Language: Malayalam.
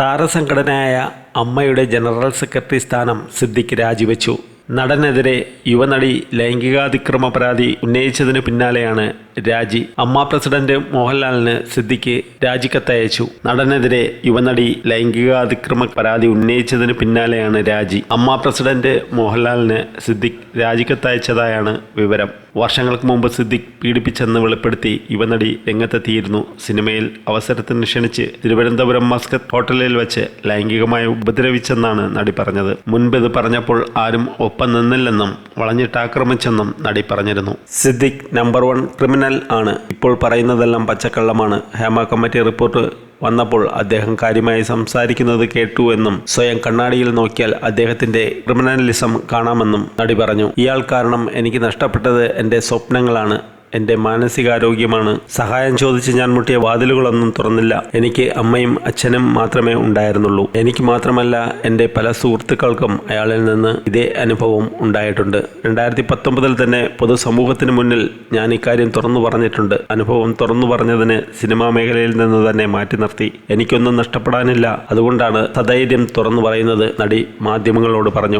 താരസംഘടനയായ അമ്മയുടെ ജനറൽ സെക്രട്ടറി സ്ഥാനം സിദ്ദിഖ് രാജിവെച്ചു. നടനെതിരെ യുവനടി ലൈംഗികാതിക്രമ പരാതി ഉന്നയിച്ചതിനു പിന്നാലെയാണ് രാജി. അമ്മ പ്രസിഡന്റ് മോഹൻലാലിന് സിദ്ദിഖ് രാജിക്കത്തയച്ചു നടനെതിരെ യുവനടി ലൈംഗികാതിക്രമ പരാതി ഉന്നയിച്ചതിന് പിന്നാലെയാണ് രാജി. അമ്മ പ്രസിഡന്റ് മോഹൻലാലിന് സിദ്ദിഖ് രാജിക്കത്തയച്ചതായാണ് വിവരം. വർഷങ്ങൾക്ക് മുമ്പ് സിദ്ദിഖ് പീഡിപ്പിച്ചെന്ന് വെളിപ്പെടുത്തി യുവനടി രംഗത്തെത്തിയിരുന്നു. സിനിമയിൽ അവസരത്തിന് ക്ഷണിച്ച് തിരുവനന്തപുരം മസ്കത്ത് ഹോട്ടലിൽ വെച്ച് ലൈംഗികമായി ഉപദ്രവിച്ചെന്നാണ് നടി പറഞ്ഞത്. മുൻപ് ഇത് പറഞ്ഞപ്പോൾ ആരും ഒപ്പം നിന്നില്ലെന്നും വളഞ്ഞിട്ടാക്രമിച്ചെന്നും നടി പറഞ്ഞിരുന്നു. സിദ്ദിഖ് നമ്പർ വൺ ക്രിമിനൽ ആണ്. ഇപ്പോൾ പറയുന്നതെല്ലാം പച്ചക്കള്ളമാണ്. ഹേമ കമ്മിറ്റി റിപ്പോർട്ട് വന്നപ്പോൾ അദ്ദേഹം കാര്യമായി സംസാരിക്കുന്നത് കേട്ടു എന്നും സ്വയം കണ്ണാടിയിൽ നോക്കിയാൽ അദ്ദേഹത്തിന്റെ ക്രിമിനലിസം കാണാമെന്നും നടി പറഞ്ഞു. ഇയാൾ കാരണം എനിക്ക് നഷ്ടപ്പെട്ടത് എന്റെ സ്വപ്നങ്ങളാണ്. എന്റെ മാനസികാരോഗ്യമാണ്. സഹായം ചോദിച്ച് ഞാൻ മുട്ടിയ വാതിലുകളൊന്നും തുറന്നില്ല. എനിക്ക് അമ്മയും അച്ഛനും മാത്രമേ ഉണ്ടായിരുന്നുള്ളൂ. എനിക്ക് മാത്രമല്ല എന്റെ പല സുഹൃത്തുക്കൾക്കും അയാളിൽ നിന്ന് ഇതേ അനുഭവം ഉണ്ടായിട്ടുണ്ട്. രണ്ടായിരത്തി പത്തൊമ്പതിൽ തന്നെ പൊതുസമൂഹത്തിന് മുന്നിൽ ഞാൻ ഇക്കാര്യം തുറന്നു പറഞ്ഞിട്ടുണ്ട്. അനുഭവം തുറന്നു പറഞ്ഞതിന് സിനിമാ മേഖലയിൽ നിന്ന് തന്നെ മാറ്റി നിർത്തി. എനിക്കൊന്നും നഷ്ടപ്പെടാനില്ല. അതുകൊണ്ടാണ് സധൈര്യം തുറന്നു പറയുന്നത് നടി മാധ്യമങ്ങളോട് പറഞ്ഞു.